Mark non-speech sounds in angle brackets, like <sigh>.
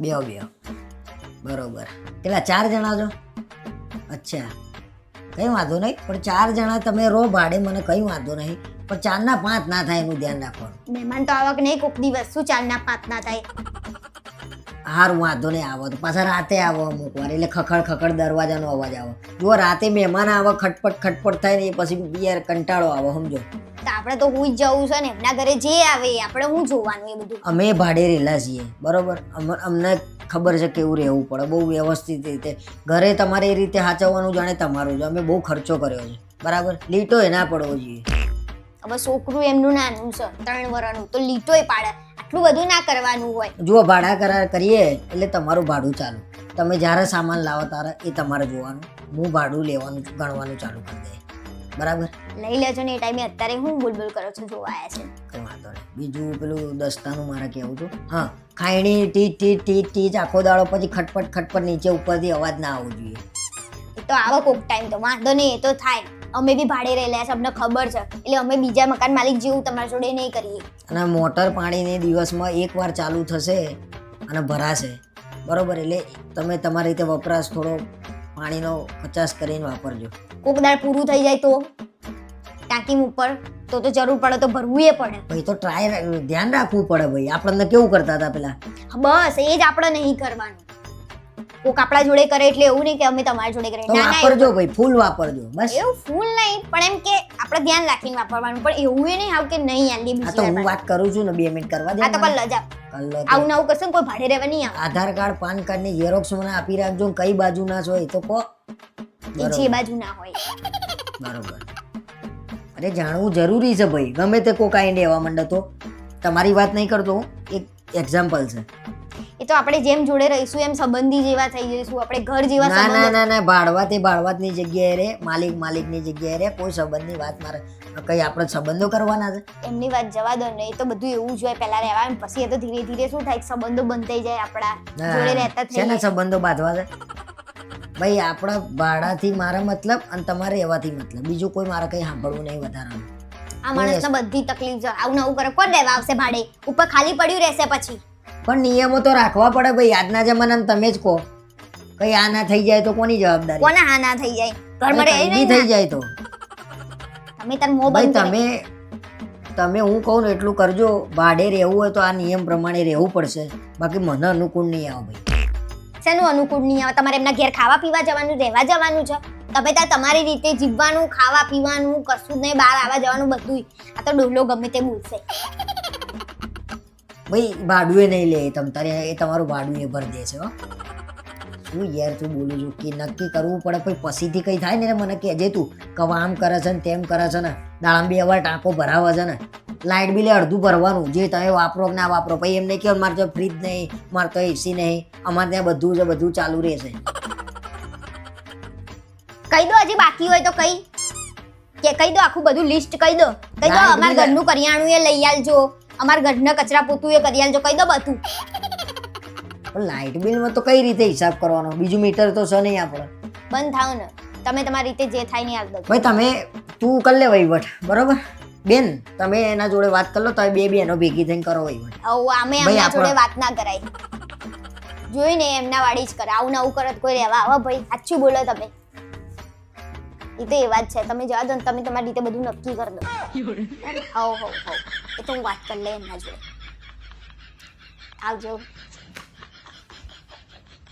બેહો બે બરોબર. કેટલા, ચાર જણા છો? અચ્છા. કંઈ વાંધો નહીં, પણ ચાર જણા તમે રો ભાડે, મને કંઈ વાંધો નહીં. પણ ચારના પાંચ ના થાય એનું ધ્યાન રાખવાનું. મહેમાન તો આવક નહીં, કોક દિવસ શું ચાલના પાંચ ના થાય? હારું વાંધો નહીં આવો. તો પાછા રાતે આવો અમુક વાર. એટલે ખખડ ખખડ દરવાજાનો અવાજ આવે. જો રાતે મહેમાન આવે ખટપટ ખટપટ થાય ને પછી યાર કંટાળો આવે સમજો. આપણે તો હું જ જવું છે ને એમના ઘરે જે આવે એ આપણે હું જોવાનું એ બધું? અમે ભાડે રહેલા છીએ બરોબર? અમ- અમને ખબર છે કેવું રહેવું પડે બહુ વ્યવસ્થિત રીતે. ઘરે તમારે એ રીતે સાચવવાનું જાણે તમારું જો. અમે બહુ ખર્ચો કર્યો છે. બરાબર? લીટો એ ના પડવો જોઈએ. હવે છોકરું એમનું નાનું છે ત્રણ વર્ષનું તો લીટોય પાડે. આટલું બધું ના કરવાનું હોય. જુઓ ભાડા કરાર કરીએ એટલે તમારું ભાડું ચાલુ. તમે જ્યારે સામાન લાવો ત્યારે એ તમારે જોવાનું. હું ભાડું લેવાનું ગણવાનું ચાલુ કરી દે. બરાબર? લઈ લેજો ને એ ટાઈમે. અત્યારે હું બોલબોલ કરો છો જોવા આવ્યા છે. કંઈ વાંધો નહીં. બીજું પેલું દસ્તાનું મારે કહેવું છું હા ખાયણી ટી ટી ટી ટી આખો દાડો પછી ખટપટ ખટપટ નીચે ઉપરથી અવાજ ના આવવો જોઈએ. એ તો આવો કોક ટાઈમ તો. વાંધો નહીં એ તો થાય. અમે બી ભાડે રહેલા છે અમને ખબર છે. એટલે અમે બીજા મકાન માલિક જેવું તમારા જોડે નહીં કરીએ. અને મોટર પાણીની દિવસમાં એકવાર ચાલુ થશે અને ભરાશે. બરોબર એટલે તમે તમારી રીતે વપરાશ થોડો પાણીનો પચાસ કરીને વાપરજો. કોક દાળ પૂરું થઈ જાય તો? ટાંકી ઉપર? તો તો જરૂર પડે તો ભરવું એ પડે. ભાઈ તો ટ્રાય ધ્યાન રાખવું પડે ભાઈ. આપણને કેવું કરતા હતા પેલા? બસ એ જ આપણે નહીં કરવાનું. કોક આપણા જોડે કરે એટલે એવું નહીં કે અમે તમારા જોડે કરે ના વાપરજો ભાઈ ફૂલ વાપરજો બસ. એવું ફૂલ નહીં પણ એમ કે આપણે ધ્યાન રાખીને વાપરવાનું પણ એવું એ નહીં આવ કે નહીં યાર આ તો હું વાત કરું છું ને બે મિનિટ કરવા દે આ તો મને. કલ લજા. કર લો તો. આવું નવું કરશે કોઈ ભાડે રહેવા નહીં આવે. આધાર કાર્ડ પાન કાર્ડની ઝેરોક્સ મને આપી રાખજો કઈ બાજુ ના છો એ તો કો જે બાજુ ના હોય. બરોબર. અરે જાણવું જરૂરી છે ભાઈ ગમે તે કોકાઈ એવા માંડે તો. તમારી વાત નહીં કરતો એક એક્ઝામ્પલ છે. તો આપણે જેમ જોડે રહીશું એમ સંબંધી જેવા થઈ જઈશું. આપણે ઘર જેવા ના ના ના ના ભાડવા તે ભાડવાતની જગ્યાએ રે માલિક માલિકની જગ્યાએ રે કોઈ સંબંધની વાત મારે કઈ આપણે સંબંધો કરવાના છે? એમની વાત જવા દો ને એ તો બધું એવું જ હોય પહેલા રહેવા એમ પછી એ તો ધીરે ધીરે શું થાય સંબંધો બંધ થઈ જાય આપણા જોડે રહેતા થઈ જાય. સંબંધો બાંધવા છે? ભાઈ આપણા ભાડાથી મારા મતલબ અને તમારે એવાથી મતલબ. બીજું કોઈ મારે કઈ સાંભળવું નહીં વધારાનું. આ માણસને બધી તકલીફ આવું નવું કરે. કોણ રહેવા આવશે ભાડે? ઉપર ખાલી પડ્યું રહેશે પછી. પણ નિયમો તો રાખવા પડે ભાઈ આજના જમાનામાં તમે જ કહો. કઈ આ ના થઈ જાય તો કોની જવાબદારી? કોને હા ના થઈ જાય? ઘરમાં રહે થઈ જાય તો. તમે તાર મો ભાઈ તમે તમે હું કહું ને એટલું કરજો ભાડે રહેવું હોય તો આ નિયમ પ્રમાણે રહેવું પડશે. બાકી મને અનુકૂળ નહીં આવે ભાઈ. શેનું અનુકૂળ નહીં આવે? તમારે એમના ઘેર ખાવા પીવા જવાનું રહેવા જવાનું છે? તમે ત્યાં તમારી રીતે જીવવાનું ખાવા પીવાનું કશું જ નહીં બહાર આવવા જવાનું બધું આ તો ડોલો ગમે તે બોલશે. ભાઈ ભાડુએ નહીં લે તમ તારે એ તમારું ભાડું એ ભરી દે છે શું યાર તું બોલું છું? કે નક્કી કરવું પડે પછી પછીથી કંઈ થાય ને મને કહેજે તું કે આમ કરે છે ને તેમ કરે છે ને દાડામાં બે અવાર ટાંકો ભરાવે છે ને લાઇટ બિલે અડધું ભરવાનું જે તમે વાપરો કે ના વાપરો પછી એમ નહીં કે મારે તો ફ્રીજ નહીં મારે તો એસી નહીં અમારે ત્યાં બધું છે બધું ચાલુ રહેશે. કહી દો હજી બાકી હોય તો કઈ કે કહી દો આખું બધું લિસ્ટ કહી દો. કહી દો અમારા ઘરનું કરિયાણું એ લઈ આલજો. અમારા ઘરના કચરા પોતું એ કરી આલજો કહી દો બધું. લાઇટ બિલમાં તો કઈ રીતે હિસાબ કરવાનો? બીજું મીટર તો છે નહીં આપણે. બંધ થાવ ને. તમે તમારી રીતે જે થાય નહીં આલ દો ભાઈ તમે તું કર લે વહીવટ બરોબર? બેન તમે એના જોડે વાત કરી લો તમે બે બેનો ભેગી થઈને કરો વહીવટ. આવું ભાઈ, આમના જોડે વાત ના કરાય. જોઈને એમના વાળી જ કરે. આવું ને આવું કરત કોઈ રહેવા. આવો ભાઈ સાચું બોલો તમે. એ તો એ વાત છે. તમે જવા દો ને તમે તમારી રીતે બધું નક્કી કરી દો. <laughs> હવ હવ હવ. એ તો હું વાત કરી લે એમના જોડે. આવજો.